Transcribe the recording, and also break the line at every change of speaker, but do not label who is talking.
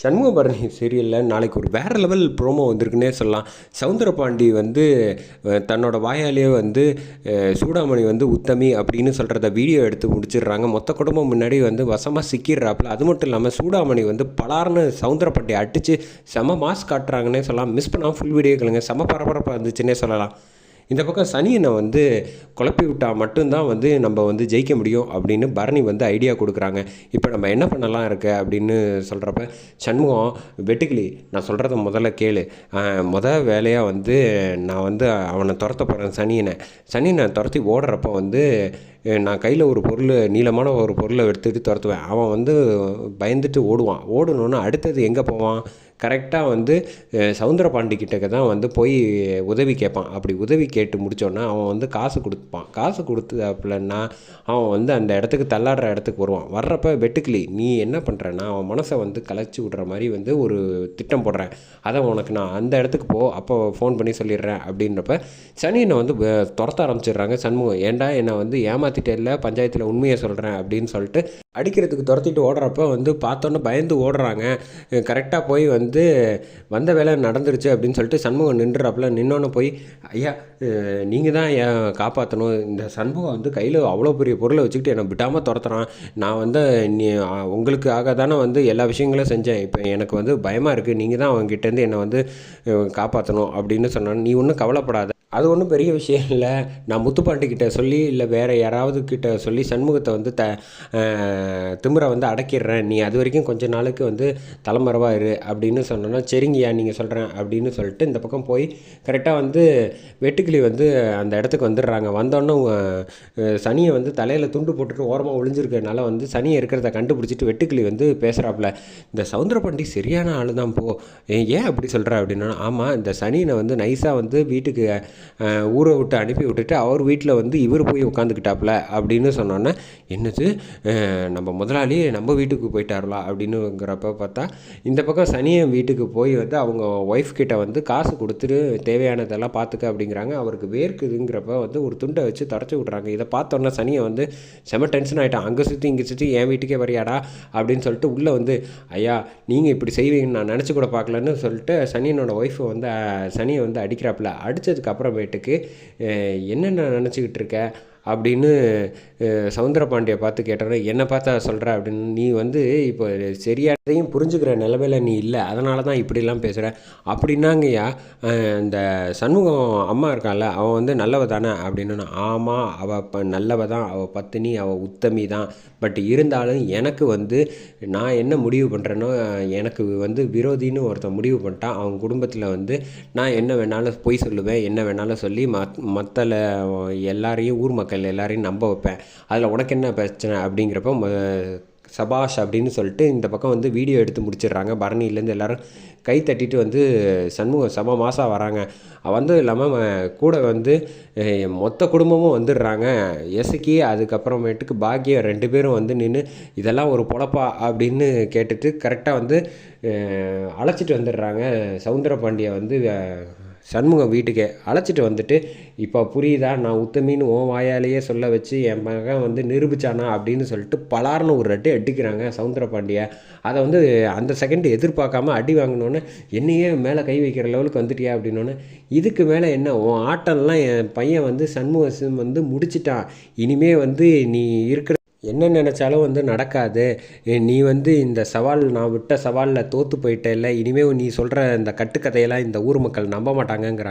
சண்முகபரணி சீரியலில் நாளைக்கு ஒரு வேறு லெவல் ப்ரோமோ வந்திருக்குன்னே சொல்லலாம். சவுந்தரபாண்டி வந்து தன்னோட வாயாலேயே வந்து சூடாமணி வந்து உத்தமி அப்படின்னு சொல்கிறத வீடியோ எடுத்து முடிச்சிடுறாங்க. மொத்த குடும்பம் முன்னாடி வந்து வசமாக சிக்கிடுறாப்புல. அது மட்டும் இல்லாமல் சூடாமணி வந்து பலார்னு சவுந்தரபாண்டி அடித்து செம மாஸ் காட்டுறாங்கன்னே சொல்லலாம். மிஸ் பண்ணாமல் ஃபுல் வீடியோ கேளுங்க. செம பரபரப்பாக இருந்துச்சுன்னே சொல்லலாம். இந்த பக்கம் சனியனை வந்து குழப்பி விட்டால் மட்டும்தான் வந்து நம்ம வந்து ஜெயிக்க முடியும் அப்படின்னு பரணி வந்து ஐடியா கொடுக்குறாங்க. இப்போ நம்ம என்ன பண்ணலாம் இருக்க அப்படின்னு சொல்கிறப்ப சண்முகம் வெட்டுக்கிளி நான் சொல்கிறத முதல்ல கேளு. முதல் முத வேலையாக வந்து நான் வந்து அவனை துரத்த போகிறேன் சனியனை. சனியனை துரத்தி ஓடுறப்ப வந்து நான் கையில் ஒரு பொருள் நீளமான ஒரு பொருளை எடுத்துகிட்டு துரத்துவேன். அவன் வந்து பயந்துட்டு ஓடுவான். ஓடணுன்னா அடுத்தது எங்கே போவான்? கரெக்டாக வந்து சவுந்தர சவுந்தரபாண்டி தான் வந்து போய் உதவி கேட்பான். அப்படி உதவி கேட்டு முடித்தோன்னா அவன் வந்து காசு கொடுப்பான். காசு கொடுத்தாப்புலன்னா அவன் வந்து அந்த இடத்துக்கு தள்ளாடுற இடத்துக்கு வருவான். வர்றப்ப வெட்டுக்கிளி நீ என்ன பண்ணுறன்னா அவன் மனசை வந்து கலைச்சி விட்ற மாதிரி வந்து ஒரு திட்டம் போடுறேன். அதை உனக்கு நான் அந்த இடத்துக்கு போ அப்போ ஃபோன் பண்ணி சொல்லிடுறேன். அப்படின்றப்ப சனியனை வந்து துரத்த ஆரம்பிச்சிடுறாங்க சண்முகம். ஏன்டா என்னை வந்து ஏமா ஏமாத்திட்டே இல்லை பஞ்சாயத்தில் உண்மையை சொல்கிறேன் அப்படின்னு சொல்லிட்டு அடிக்கிறதுக்கு துரத்திட்டு ஓடுறப்ப வந்து பார்த்தோன்னே பயந்து ஓடுறாங்க. கரெக்டாக போய் வந்து வந்த வேலை நடந்துருச்சு அப்படின்னு சொல்லிட்டு சண்முகம் நின்றுறாப்புல. நின்னோன்னு போய் ஐயா நீங்கள் தான் ஏன் காப்பாற்றணும் இந்த சண்முகம் வந்து கையில் அவ்வளோ பெரிய பொருளை வச்சுக்கிட்டு என்னை விடாமல் துரத்துறான். நான் வந்து நீ உங்களுக்காக தானே வந்து எல்லா விஷயங்களும் செஞ்சேன். இப்போ எனக்கு வந்து பயமாக இருக்குது நீங்கள் தான் அவங்ககிட்டேருந்து என்னை வந்து காப்பாற்றணும் அப்படின்னு சொன்னான். நீ ஒன்றும் கவலைப்படாத. அது ஒன்றும் பெரிய விஷயம் இல்லை. நான் முத்துப்பாண்டிக்கிட்ட சொல்லி இல்லை வேறு யாராவது கிட்ட சொல்லி சண்முகத்தை வந்து த அஹ், திமிரை வந்து அடக்கிடுறேன். நீ அது வரைக்கும் கொஞ்ச நாளுக்கு வந்து தலைமறைவாக இரு அப்படின்னு சொன்னோன்னா சரிங்கய்யா நீங்கள் சொல்கிறேன் அப்படின்னு சொல்லிட்டு இந்த பக்கம் போய் கரெக்டாக வந்து வெட்டுக்கிளி வந்து அந்த இடத்துக்கு வந்துடுறாங்க. வந்தோன்னே சனியை வந்து தலையில் துண்டு போட்டுட்டு ஓரமாக ஒளிஞ்சிருக்கிறதுனால வந்து சனியை இருக்கிறத கண்டுபிடிச்சிட்டு வெட்டுக்கிளி வந்து பேசுகிறாப்புல இந்த சவுந்தரபாண்டி சரியான ஆள் தான் போ ஏன் அப்படி சொல்கிற அப்படின்னா ஆமாம் இந்த சனியனை வந்து நைஸாக வந்து வீட்டுக்கு ஊரை விட்டு அனுப்பி விட்டுட்டு அவர் வீட்டில் வந்து இவர் போய் உட்காந்துக்கிட்டாப்புல அப்படின்னு சொன்னோன்னே என்னது நம்ம முதலாளி நம்ம வீட்டுக்கு போயிட்டாரலாம் அப்படின்னுங்கிறப்ப பார்த்தா இந்த பக்கம் சனியன் வீட்டுக்கு போய் வந்து அவங்க ஒய்ஃப் கிட்ட வந்து காசு கொடுத்துட்டு தேவையானதெல்லாம் பார்த்துக்க அப்படிங்கிறாங்க. அவருக்கு வேர்க்குதுங்கிறப்ப வந்து ஒரு துண்டை வச்சு தொடச்சி விட்றாங்க. இதை பார்த்தோன்னே சனியை வந்து செம டென்ஷன் ஆகிட்டான் அங்கே சுற்றி இங்கே சுற்றி என் வீட்டுக்கே வரையாடா அப்படின்னு சொல்லிட்டு உள்ளே வந்து ஐயா நீங்கள் இப்படி செய்வீங்கன்னு நான் நினச்சி கூட பார்க்கலன்னு சொல்லிட்டு சனியனோட ஒய்ஃபை வந்து சனியை வந்து அடிக்கிறாப்புல. அடித்ததுக்கப்புறம் அப்புறமேட்டுக்கு என்னென்ன நினச்சிக்கிட்டு இருக்க? அப்படின்னு அஹ், சவுந்தரபாண்டியை பார்த்து கேட்டோன்னே என்னை பார்த்தா சொல்கிற அப்படின்னு நீ வந்து இப்போ இதையும் புரிஞ்சுக்கிற நிலமையில நீ இல்லை. அதனால தான் இப்படிலாம் பேசுகிற அப்படின்னாங்கய்யா இந்த சண்முகம் அம்மா இருக்கான்ல அவன் வந்து நல்லவ தானே அப்படின்னு ஆமாம் அவள் இப்போ நல்லவ தான் அவள் பத்தினி அவள் உத்தமி தான். பட் இருந்தாலும் எனக்கு வந்து நான் என்ன முடிவு பண்ணுறேனோ எனக்கு வந்து விரோதின்னு ஒருத்தன் முடிவு பண்ணிட்டான். அவன் குடும்பத்தில் வந்து நான் என்ன வேணாலும் பொய் சொல்லுவேன் என்ன வேணாலும் சொல்லி மத் மற்றல எல்லாரையும் ஊர் மக்கள் எல்லாரையும் நம்ப வைப்பேன். அதில் உனக்கு என்ன பிரச்சனை அப்படிங்கிறப்ப சபாஷ் அப்படின்னு சொல்லிட்டு இந்த பக்கம் வந்து வீடியோ எடுத்து முடிச்சிடுறாங்க. பரணியிலேருந்து எல்லாரும் கை தட்டிட்டு வந்து சண்முகம் சம மாதம் வராங்க. வந்ததும் இல்லாமல் கூட வந்து மொத்த குடும்பமும் வந்துடுறாங்க. எசுக்கி அதுக்கப்புறமேட்டுக்கு பாக்கியம் ரெண்டு பேரும் வந்து நின்று இதெல்லாம் ஒரு பொழப்பா? அப்படின்னு கேட்டுட்டு கரெக்டாக வந்து அழைச்சிட்டு வந்துடுறாங்க. சவுந்தர பாண்டியை வந்து சண்முகம் வீட்டுக்கே அழைச்சிட்டு வந்துட்டு இப்போ புரியுதா? நான் உத்தமின்னு உன் வாயாலேயே சொல்ல வச்சு என் மகன் வந்து நிரூபிச்சானா? அப்படின்னு சொல்லிட்டு பலார்னு ஒரு ரெட்டு அடிக்கிறாங்க சவுந்தரபாண்டிய. அதை வந்து அந்த செகண்ட் எதிர்பார்க்காம அடி வாங்கினோன்னே என்னையே மேலே கை வைக்கிற லெவலுக்கு வந்துட்டியா? அப்படின்னோடனே இதுக்கு மேலே என்ன? உன் ஆட்டம்லாம் என் பையன் வந்து சண்முகம் வந்து முடிச்சிட்டான். இனிமே வந்து நீ இருக்கிற என்ன நினச்சாலும் வந்து நடக்காது. நீ வந்து இந்த சவால் நான் விட்ட சவாலில் தோற்று போயிட்டே இல்லை இனிமேல் நீ சொல்கிற இந்த கட்டுக்கதையெல்லாம் இந்த ஊர் மக்கள் நம்ப மாட்டாங்கங்கிறாங்க.